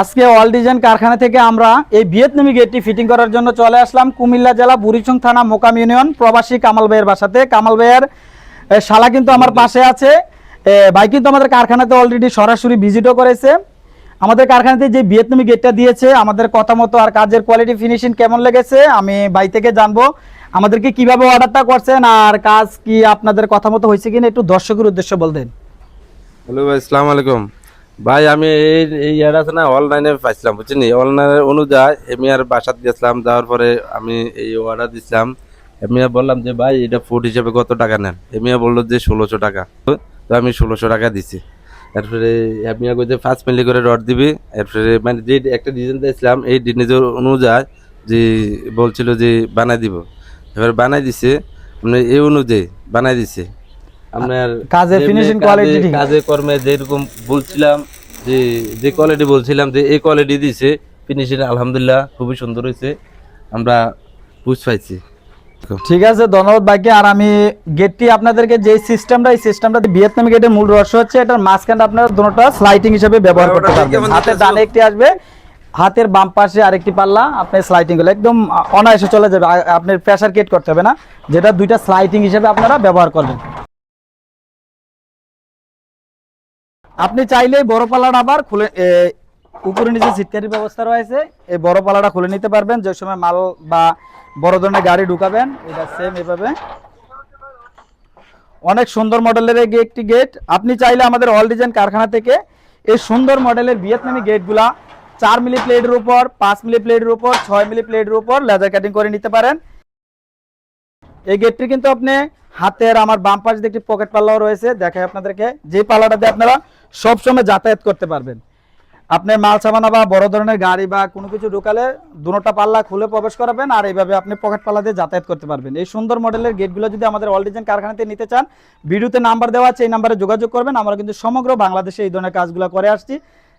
আজকে all design কারখানা থেকে আমরা এই ভিয়েতনামি গেটটি ফিটিং করার জন্য চলে আসলাম। কুমিল্লা জেলা বুড়িচং থানা মোকাম ইউনিয়ন প্রবাসী কামাল ভাইয়ের বাসাতে। কামাল ভাইয়ের শালা কিন্তু আমার পাশে আছে। ভাই কিন্তু আমাদের কারখানাতে অলরেডি সরাসরি ভিজিটও করেছে। আমাদের কারখানাতে যে ভিয়েতনামি গেটটা দিয়েছে আমাদের কথা মতো আর কাজের কোয়ালিটি ফিনিশিং কেমন লেগেছে আমি ভাই থেকে জানব। আমাদেরকে কীভাবে অর্ডারটা করছেন আর কাজ কি আপনাদের কথা মতো হয়েছে কিনা একটু দর্শকের উদ্দেশ্যে বলতেন। হ্যালো ভাই আসসালামু আলাইকুম। ভাই, আমি এই ইয়ার আছে না অনলাইনে পাইছিলাম, বুঝছেন? অনলাইনের অনুযায়ী আমি আর বাসাত গেছিলাম, যাওয়ার পরে আমি এই অর্ডার দিছিলাম। আমি বললাম যে, ভাই, এটা ফুড হিসেবে কত টাকা নেন? এমিয়া বলল যে, ষোলোশো টাকা। তো আমি ষোলোশো টাকা দিছি। তারপরে আমি কইছে পাঁচ মিলি করে রড দিবি। এরপরে মানে যে একটা ডিজাইন দিয়েছিলাম, এই ডিজাইন অনুযায়ী যে বলছিল যে, বানাই দিব। এবার বানাই দিছে মানে এই অনুযায়ী বানাই দিছে। আপনার কাজের যেমনি finishing কাজে- ঠিক কাজে কর্মে যেরকম বলছিলাম যে যে কোয়ালিটি বলছিলাম যে এই কোয়ালিটি দিছে ফিনিশিং আলহামদুলিল্লাহ খুবই সুন্দর হয়েছে। আমরা বুঝ পাইছি। ঠিক আছে ধন্যবাদ ভাইকে। আর আমি গেটটি আপনাদেরকে যে সিস্টেমটা এই সিস্টেমটা ভিয়েতনামি গেটের মূল রহস্য হচ্ছে এটার মাঝখানটা আপনারা দুটোটা স্লাইডিং হিসেবে ব্যবহার করতে পারবেন। হাতের? ডানে একটি আসবে হাতের বাম পাশে আরেকটি পাল্লা আপনি স্লাইডিংগুলো একদম অনায়াসে চলে যাবে। আপনার প্রেসার কেট করতে হবে না যেটা দুইটা স্লাইডিং হিসেবে আপনারা ব্যবহার করবেন। আপনি চাইলে বড় পাল্লাটা আবার খুলে উপরে নিচে সিটকারির ব্যবস্থা রয়েছে। এই বড় পাল্লাটা খুলে নিতে পারবেন। যে সময় মাল বা বড় ধরনের গাড়ি ঢুকাবেন, এটা সেম এভাবে। অনেক সুন্দর মডেলের একটি গেট আপনি চাইলে আমাদের অল ডিজাইন কারখানা থেকে এই সুন্দর মডেলের ভিয়েতনামি গেটগুলা চার মিলি প্লেটের উপর, পাঁচ মিলি প্লেটের উপর, ছয় মিলি প্লেটের উপর লেজার কাটিং করে নিতে পারেন। এই গেটটি কিন্তু আপনি হাতের আমার বাম পাশ দিয়ে একটি পকেট পাল্লাও রয়েছে। দেখাই আপনাদেরকে। যে পাল্লাটা দিয়ে আপনারা সবসময় যাতায়াত করতে পারবেন। আপনি মাল সামানা বা বড় ধরনের গাড়ি বা কোনো কিছু ঢুকালে দুটোটা পাল্লা খুলে প্রবেশ করাবেন আর এইভাবে আপনি পকেট পাল্লা দিয়ে যাতায়াত করতে পারবেন। এই সুন্দর মডেলের গেটগুলো যদি আমাদের অল ডিজাইন কারখানাতে নিতে চান, ভিডিওতে নাম্বার দেওয়া আছে, এই নাম্বারে যোগাযোগ করবেন। আমরা কিন্তু সমগ্র বাংলাদেশে এই ধরনের কাজগুলো করে আসছি।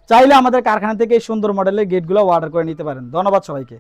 চাইলে আমাদের কারখানা থেকে এই সুন্দর মডেলের গেটগুলো অর্ডার করে নিতে পারেন। ধন্যবাদ সবাইকে।